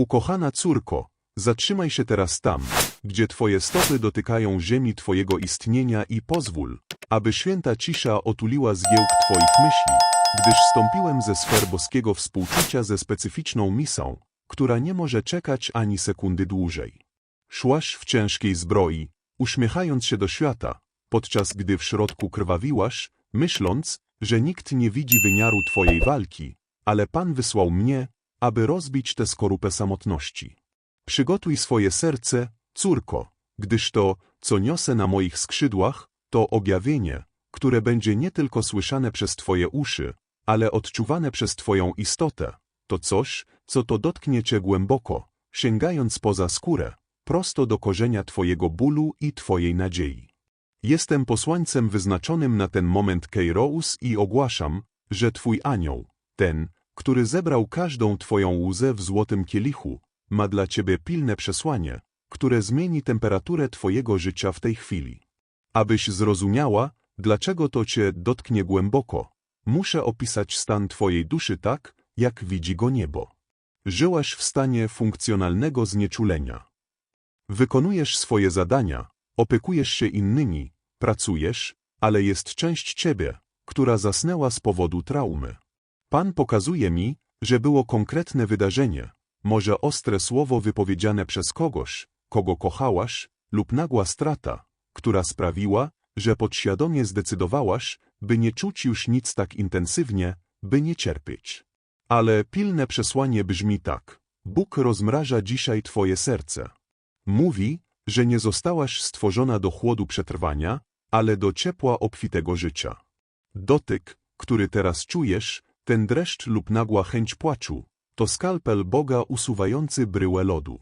Ukochana córko, zatrzymaj się teraz tam, gdzie twoje stopy dotykają ziemi twojego istnienia i pozwól, aby święta cisza otuliła zgiełk twoich myśli, gdyż stąpiłem ze sfer boskiego współczucia ze specyficzną misą, która nie może czekać ani sekundy dłużej. Szłaś w ciężkiej zbroi, uśmiechając się do świata, podczas gdy w środku krwawiłaś, myśląc, że nikt nie widzi wymiaru twojej walki, ale Pan wysłał mnie, aby rozbić tę skorupę samotności. Przygotuj swoje serce, córko, gdyż to, co niosę na moich skrzydłach, to objawienie, które będzie nie tylko słyszane przez twoje uszy, ale odczuwane przez twoją istotę. To coś, co to dotknie cię głęboko, sięgając poza skórę, prosto do korzenia twojego bólu i twojej nadziei. Jestem posłańcem wyznaczonym na ten moment Keiros i ogłaszam, że twój anioł, ten, który zebrał każdą twoją łzę w złotym kielichu, ma dla ciebie pilne przesłanie, które zmieni temperaturę twojego życia w tej chwili. Abyś zrozumiała, dlaczego to cię dotknie głęboko, muszę opisać stan twojej duszy tak, jak widzi go niebo. Żyłaś w stanie funkcjonalnego znieczulenia. Wykonujesz swoje zadania, opiekujesz się innymi, pracujesz, ale jest część ciebie, która zasnęła z powodu traumy. Pan pokazuje mi, że było konkretne wydarzenie, może ostre słowo wypowiedziane przez kogoś, kogo kochałaś, lub nagła strata, która sprawiła, że podświadomie zdecydowałaś, by nie czuć już nic tak intensywnie, by nie cierpieć. Ale pilne przesłanie brzmi tak. Bóg rozmraża dzisiaj twoje serce. Mówi, że nie zostałaś stworzona do chłodu przetrwania, ale do ciepła obfitego życia. Dotyk, który teraz czujesz, ten dreszcz lub nagła chęć płaczu, to skalpel Boga usuwający bryłę lodu.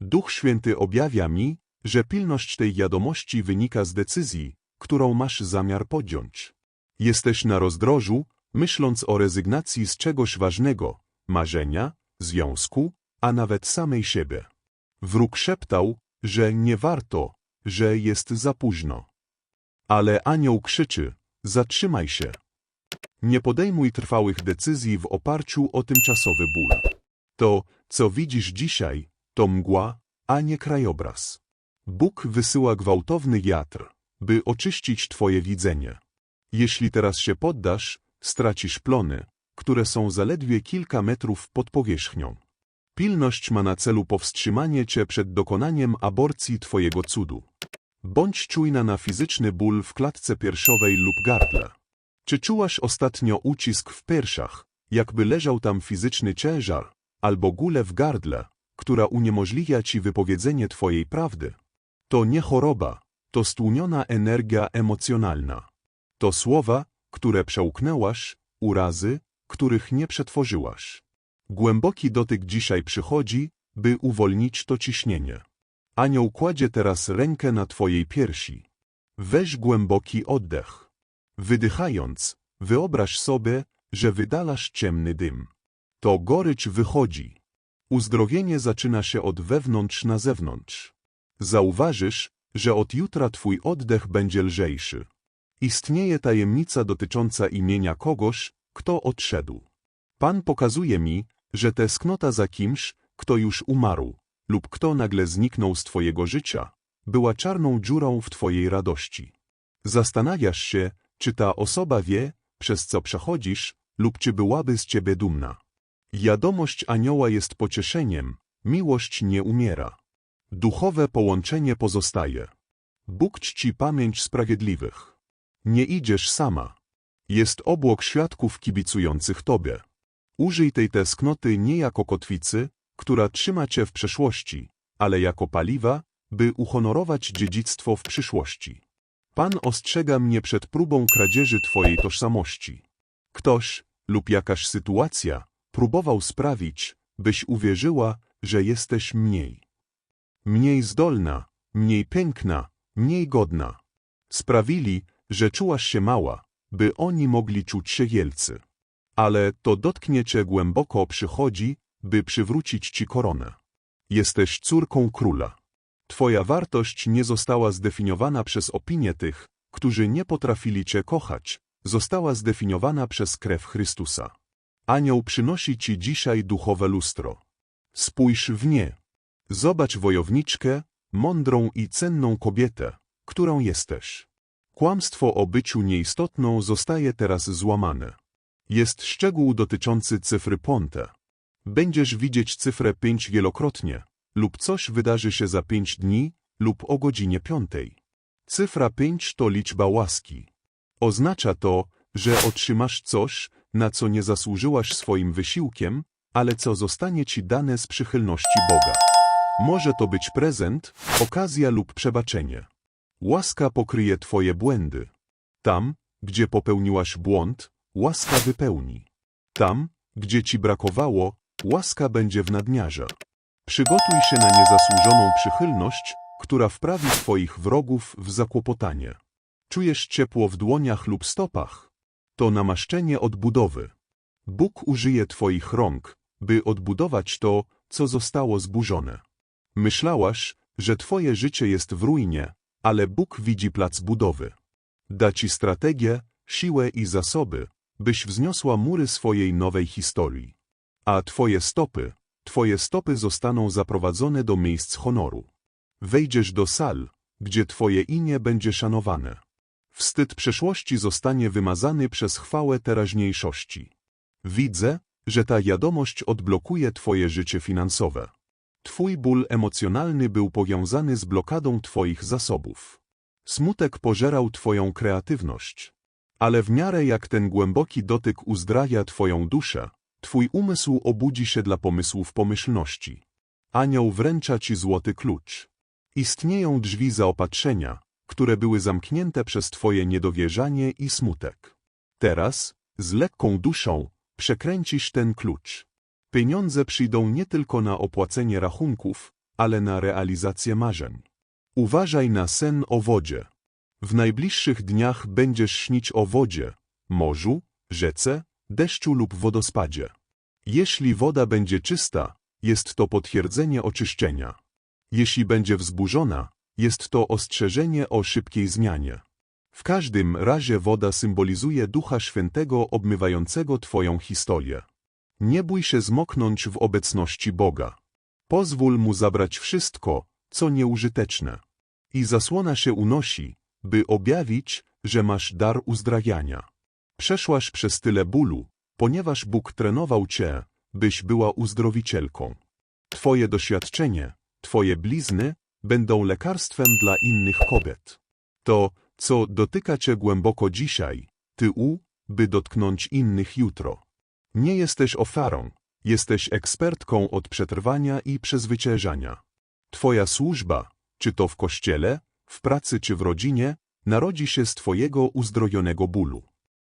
Duch Święty objawia mi, że pilność tej wiadomości wynika z decyzji, którą masz zamiar podjąć. Jesteś na rozdrożu, myśląc o rezygnacji z czegoś ważnego, marzenia, związku, a nawet samej siebie. Wróg szeptał, że nie warto, że jest za późno. Ale anioł krzyczy, zatrzymaj się. Nie podejmuj trwałych decyzji w oparciu o tymczasowy ból. To, co widzisz dzisiaj, to mgła, a nie krajobraz. Bóg wysyła gwałtowny wiatr, by oczyścić twoje widzenie. Jeśli teraz się poddasz, stracisz plony, które są zaledwie kilka metrów pod powierzchnią. Pilność ma na celu powstrzymanie cię przed dokonaniem aborcji twojego cudu. Bądź czujna na fizyczny ból w klatce piersiowej lub gardle. Czy czułaś ostatnio ucisk w piersiach, jakby leżał tam fizyczny ciężar, albo gulę w gardle, która uniemożliwia ci wypowiedzenie twojej prawdy? To nie choroba, to stłumiona energia emocjonalna. To słowa, które przełknęłaś, urazy, których nie przetworzyłaś. Głęboki dotyk dzisiaj przychodzi, by uwolnić to ciśnienie. Anioł kładzie teraz rękę na twojej piersi. Weź głęboki oddech. Wydychając, wyobraź sobie, że wydalasz ciemny dym. To gorycz wychodzi. Uzdrowienie zaczyna się od wewnątrz na zewnątrz. Zauważysz, że od jutra twój oddech będzie lżejszy. Istnieje tajemnica dotycząca imienia kogoś, kto odszedł. Pan pokazuje mi, że tęsknota za kimś, kto już umarł, lub kto nagle zniknął z twojego życia, była czarną dziurą w twojej radości. Zastanawiasz się, czy ta osoba wie, przez co przechodzisz, lub czy byłaby z ciebie dumna. Wiadomość anioła jest pocieszeniem, miłość nie umiera. Duchowe połączenie pozostaje. Bóg czci pamięć sprawiedliwych. Nie idziesz sama. Jest obłok świadków kibicujących tobie. Użyj tej tęsknoty nie jako kotwicy, która trzyma cię w przeszłości, ale jako paliwa, by uhonorować dziedzictwo w przyszłości. Pan ostrzega mnie przed próbą kradzieży twojej tożsamości. Ktoś lub jakaś sytuacja próbował sprawić, byś uwierzyła, że jesteś mniej. Mniej zdolna, mniej piękna, mniej godna. Sprawili, że czułaś się mała, by oni mogli czuć się wielcy. Ale to dotknie cię głęboko przychodzi, by przywrócić ci koronę. Jesteś córką króla. Twoja wartość nie została zdefiniowana przez opinie tych, którzy nie potrafili cię kochać, została zdefiniowana przez krew Chrystusa. Anioł przynosi ci dzisiaj duchowe lustro. Spójrz w nie. Zobacz wojowniczkę, mądrą i cenną kobietę, którą jesteś. Kłamstwo o byciu nieistotną zostaje teraz złamane. Jest szczegół dotyczący cyfry Ponte. Będziesz widzieć cyfrę 5 wielokrotnie, lub coś wydarzy się za 5 dni, lub o godzinie 5. Cyfra 5 to liczba łaski. Oznacza to, że otrzymasz coś, na co nie zasłużyłaś swoim wysiłkiem, ale co zostanie ci dane z przychylności Boga. Może to być prezent, okazja lub przebaczenie. Łaska pokryje twoje błędy. Tam, gdzie popełniłaś błąd, łaska wypełni. Tam, gdzie ci brakowało, łaska będzie w nadmiarze. Przygotuj się na niezasłużoną przychylność, która wprawi twoich wrogów w zakłopotanie. Czujesz ciepło w dłoniach lub stopach? To namaszczenie odbudowy. Bóg użyje twoich rąk, by odbudować to, co zostało zburzone. Myślałaś, że twoje życie jest w ruinie, ale Bóg widzi plac budowy. Da ci strategię, siłę i zasoby, byś wzniosła mury swojej nowej historii. A twoje stopy, twoje stopy zostaną zaprowadzone do miejsc honoru. Wejdziesz do sal, gdzie twoje imię będzie szanowane. Wstyd przeszłości zostanie wymazany przez chwałę teraźniejszości. Widzę, że ta wiadomość odblokuje twoje życie finansowe. Twój ból emocjonalny był powiązany z blokadą twoich zasobów. Smutek pożerał twoją kreatywność. Ale w miarę jak ten głęboki dotyk uzdrawia twoją duszę, twój umysł obudzi się dla pomysłów pomyślności. Anioł wręcza ci złoty klucz. Istnieją drzwi zaopatrzenia, które były zamknięte przez twoje niedowierzanie i smutek. Teraz, z lekką duszą, przekręcisz ten klucz. Pieniądze przyjdą nie tylko na opłacenie rachunków, ale na realizację marzeń. Uważaj na sen o wodzie. W najbliższych dniach będziesz śnić o wodzie, morzu, rzece, deszczu lub wodospadzie. Jeśli woda będzie czysta, jest to potwierdzenie oczyszczenia. Jeśli będzie wzburzona, jest to ostrzeżenie o szybkiej zmianie. W każdym razie woda symbolizuje Ducha Świętego obmywającego Twoją historię. Nie bój się zmoknąć w obecności Boga. Pozwól Mu zabrać wszystko, co nieużyteczne. I zasłona się unosi, by objawić, że masz dar uzdrawiania. Przeszłaś przez tyle bólu, ponieważ Bóg trenował Cię, byś była uzdrowicielką. Twoje doświadczenie, Twoje blizny będą lekarstwem dla innych kobiet. To, co dotyka Cię głęboko dzisiaj, Ty u, by dotknąć innych jutro. Nie jesteś ofiarą, jesteś ekspertką od przetrwania i przezwyciężania. Twoja służba, czy to w kościele, w pracy czy w rodzinie, narodzi się z Twojego uzdrowionego bólu.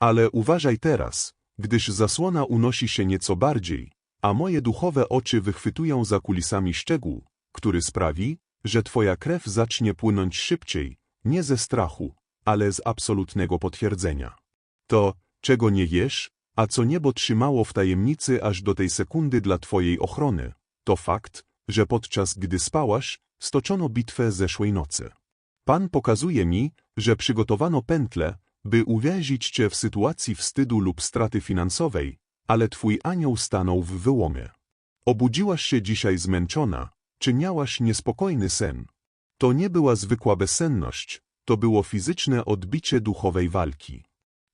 Ale uważaj teraz, gdyż zasłona unosi się nieco bardziej, a moje duchowe oczy wychwytują za kulisami szczegół, który sprawi, że Twoja krew zacznie płynąć szybciej, nie ze strachu, ale z absolutnego potwierdzenia. To, czego nie jesz, a co niebo trzymało w tajemnicy aż do tej sekundy dla Twojej ochrony, to fakt, że podczas gdy spałaś, stoczono bitwę zeszłej nocy. Pan pokazuje mi, że przygotowano pętle, by uwięzić Cię w sytuacji wstydu lub straty finansowej, ale Twój anioł stanął w wyłomie. Obudziłaś się dzisiaj zmęczona, czy miałaś niespokojny sen? To nie była zwykła bezsenność, to było fizyczne odbicie duchowej walki.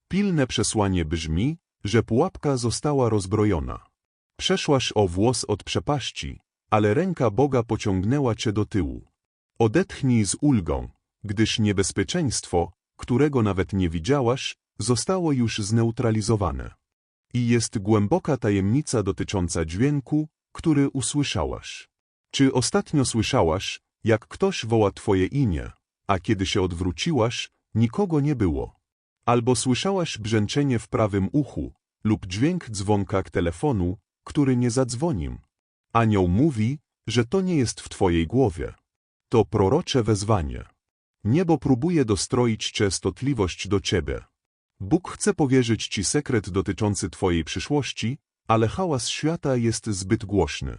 Pilne przesłanie brzmi, że pułapka została rozbrojona. Przeszłaś o włos od przepaści, ale ręka Boga pociągnęła cię do tyłu. Odetchnij z ulgą, gdyż niebezpieczeństwo, którego nawet nie widziałaś, zostało już zneutralizowane. I jest głęboka tajemnica dotycząca dźwięku, który usłyszałaś. Czy ostatnio słyszałaś, jak ktoś woła twoje imię, a kiedy się odwróciłaś, nikogo nie było? Albo słyszałaś brzęczenie w prawym uchu lub dźwięk dzwonka telefonu, który nie zadzwonił. Anioł mówi, że to nie jest w twojej głowie. To prorocze wezwanie. Niebo próbuje dostroić częstotliwość do ciebie. Bóg chce powierzyć ci sekret dotyczący twojej przyszłości, ale hałas świata jest zbyt głośny.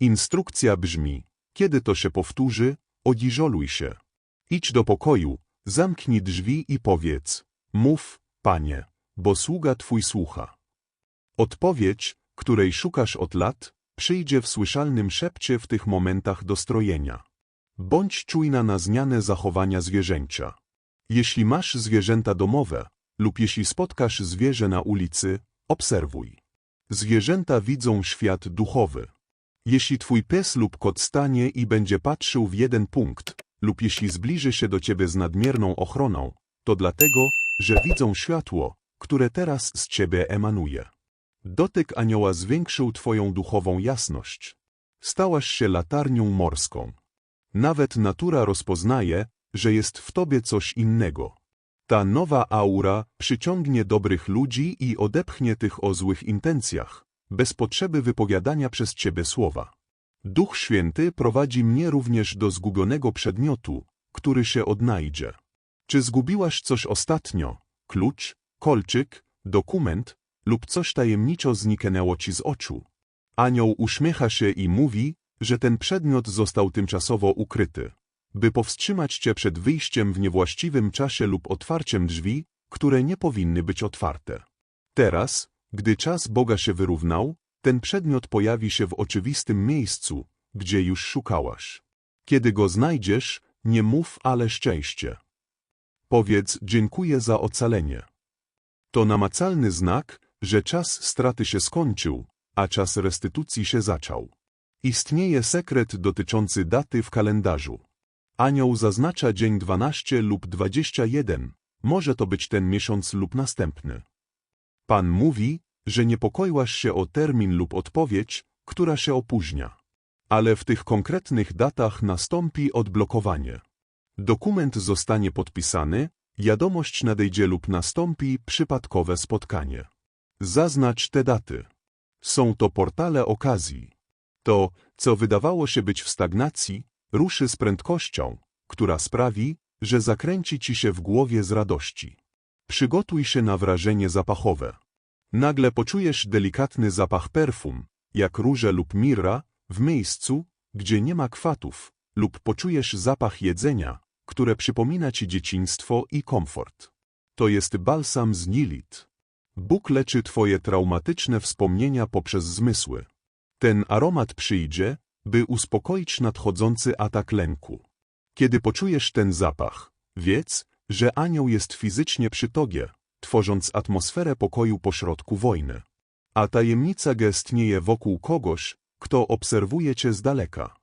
Instrukcja brzmi, kiedy to się powtórzy, odziżoluj się. Idź do pokoju, zamknij drzwi i powiedz, mów, panie, bo sługa twój słucha. Odpowiedź, której szukasz od lat, przyjdzie w słyszalnym szepcie w tych momentach dostrojenia. Bądź czujna na zmianę zachowania zwierzęcia. Jeśli masz zwierzęta domowe lub jeśli spotkasz zwierzę na ulicy, obserwuj. Zwierzęta widzą świat duchowy. Jeśli twój pies lub kot stanie i będzie patrzył w jeden punkt, lub jeśli zbliży się do ciebie z nadmierną ochroną, to dlatego, że widzą światło, które teraz z ciebie emanuje. Dotyk anioła zwiększył twoją duchową jasność. Stałaś się latarnią morską. Nawet natura rozpoznaje, że jest w tobie coś innego. Ta nowa aura przyciągnie dobrych ludzi i odepchnie tych o złych intencjach, bez potrzeby wypowiadania przez ciebie słowa. Duch Święty prowadzi mnie również do zgubionego przedmiotu, który się odnajdzie. Czy zgubiłaś coś ostatnio? Klucz, kolczyk, dokument lub coś tajemniczo zniknęło ci z oczu? Anioł uśmiecha się i mówi, że ten przedmiot został tymczasowo ukryty, by powstrzymać cię przed wyjściem w niewłaściwym czasie lub otwarciem drzwi, które nie powinny być otwarte. Teraz, gdy czas Boga się wyrównał, ten przedmiot pojawi się w oczywistym miejscu, gdzie już szukałaś. Kiedy go znajdziesz, nie mów ale szczęście. Powiedz dziękuję za ocalenie. To namacalny znak, że czas straty się skończył, a czas restytucji się zaczął. Istnieje sekret dotyczący daty w kalendarzu. Anioł zaznacza dzień 12 lub 21, może to być ten miesiąc lub następny. Pan mówi, że niepokoiłaś się o termin lub odpowiedź, która się opóźnia. Ale w tych konkretnych datach nastąpi odblokowanie. Dokument zostanie podpisany, wiadomość nadejdzie lub nastąpi przypadkowe spotkanie. Zaznacz te daty. Są to portale okazji. To, co wydawało się być w stagnacji, ruszy z prędkością, która sprawi, że zakręci ci się w głowie z radości. Przygotuj się na wrażenie zapachowe. Nagle poczujesz delikatny zapach perfum, jak róże lub mirra, w miejscu, gdzie nie ma kwatów, lub poczujesz zapach jedzenia, które przypomina ci dzieciństwo i komfort. To jest balsam z Nilit. Bóg leczy twoje traumatyczne wspomnienia poprzez zmysły. Ten aromat przyjdzie, by uspokoić nadchodzący atak lęku. Kiedy poczujesz ten zapach, wiedz, że anioł jest fizycznie przy tobie, tworząc atmosferę pokoju pośrodku wojny. A tajemnica gestnieje wokół kogoś, kto obserwuje cię z daleka.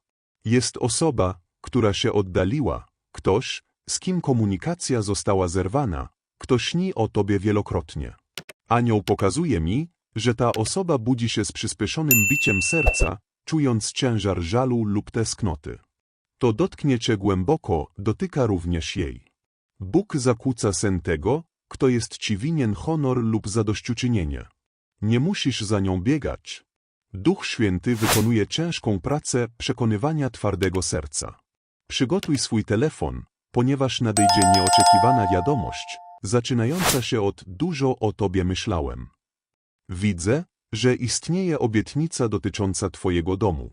Jest osoba, która się oddaliła, ktoś, z kim komunikacja została zerwana, kto śni o tobie wielokrotnie. Anioł pokazuje mi, że ta osoba budzi się z przyspieszonym biciem serca, czując ciężar żalu lub tęsknoty. To dotknie cię głęboko, dotyka również jej. Bóg zakłóca sen tego, kto jest ci winien honor lub zadośćuczynienie. Nie musisz za nią biegać. Duch Święty wykonuje ciężką pracę przekonywania twardego serca. Przygotuj swój telefon, ponieważ nadejdzie nieoczekiwana wiadomość, zaczynająca się od dużo o tobie myślałem. Widzę, że istnieje obietnica dotycząca twojego domu.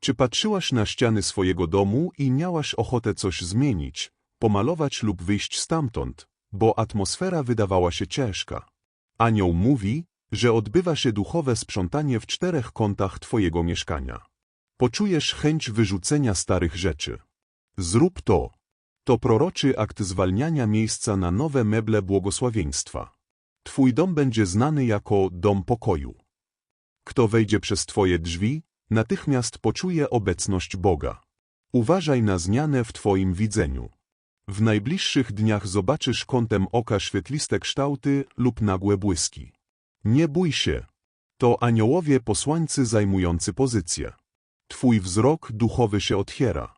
Czy patrzyłaś na ściany swojego domu i miałaś ochotę coś zmienić, pomalować lub wyjść stamtąd, bo atmosfera wydawała się ciężka? Anioł mówi, że odbywa się duchowe sprzątanie w czterech kątach twojego mieszkania. Poczujesz chęć wyrzucenia starych rzeczy. Zrób to. To proroczy akt zwalniania miejsca na nowe meble błogosławieństwa. Twój dom będzie znany jako dom pokoju. Kto wejdzie przez twoje drzwi, natychmiast poczuje obecność Boga. Uważaj na zmianę w twoim widzeniu. W najbliższych dniach zobaczysz kątem oka świetliste kształty lub nagłe błyski. Nie bój się. To aniołowie posłańcy zajmujący pozycję. Twój wzrok duchowy się otwiera.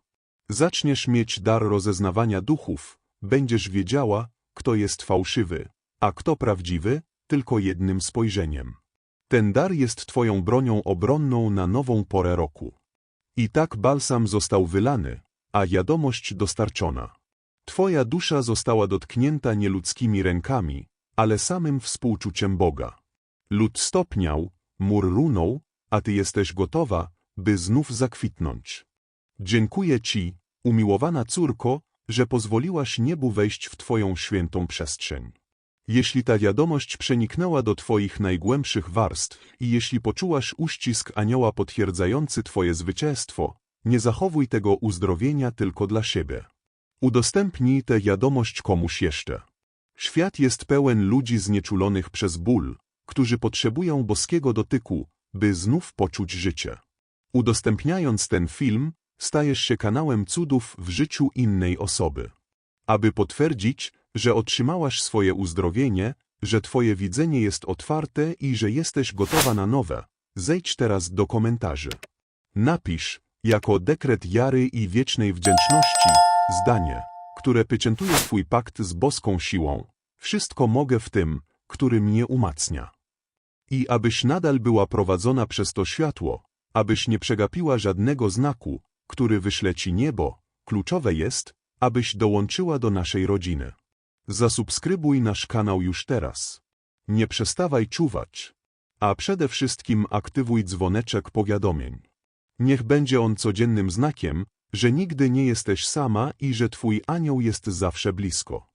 Zaczniesz mieć dar rozeznawania duchów, będziesz wiedziała, kto jest fałszywy, a kto prawdziwy, tylko jednym spojrzeniem. Ten dar jest twoją bronią obronną na nową porę roku. I tak balsam został wylany, a wiadomość dostarczona. Twoja dusza została dotknięta nieludzkimi rękami, ale samym współczuciem Boga. Lud stopniał, mur runął, a ty jesteś gotowa, by znów zakwitnąć. Dziękuję ci, umiłowana córko, że pozwoliłaś niebu wejść w twoją świętą przestrzeń. Jeśli ta wiadomość przeniknęła do Twoich najgłębszych warstw i jeśli poczułaś uścisk anioła potwierdzający Twoje zwycięstwo, nie zachowuj tego uzdrowienia tylko dla siebie. Udostępnij tę wiadomość komuś jeszcze. Świat jest pełen ludzi znieczulonych przez ból, którzy potrzebują boskiego dotyku, by znów poczuć życie. Udostępniając ten film, stajesz się kanałem cudów w życiu innej osoby. Aby potwierdzić, że otrzymałaś swoje uzdrowienie, że Twoje widzenie jest otwarte i że jesteś gotowa na nowe, zejdź teraz do komentarzy. Napisz, jako dekret jary i wiecznej wdzięczności, zdanie, które pieczętuje Twój pakt z boską siłą. Wszystko mogę w tym, który mnie umacnia. I abyś nadal była prowadzona przez to światło, abyś nie przegapiła żadnego znaku, który wyśle ci niebo, kluczowe jest, abyś dołączyła do naszej rodziny. Zasubskrybuj nasz kanał już teraz. Nie przestawaj czuwać. A przede wszystkim aktywuj dzwoneczek powiadomień. Niech będzie on codziennym znakiem, że nigdy nie jesteś sama i że Twój anioł jest zawsze blisko.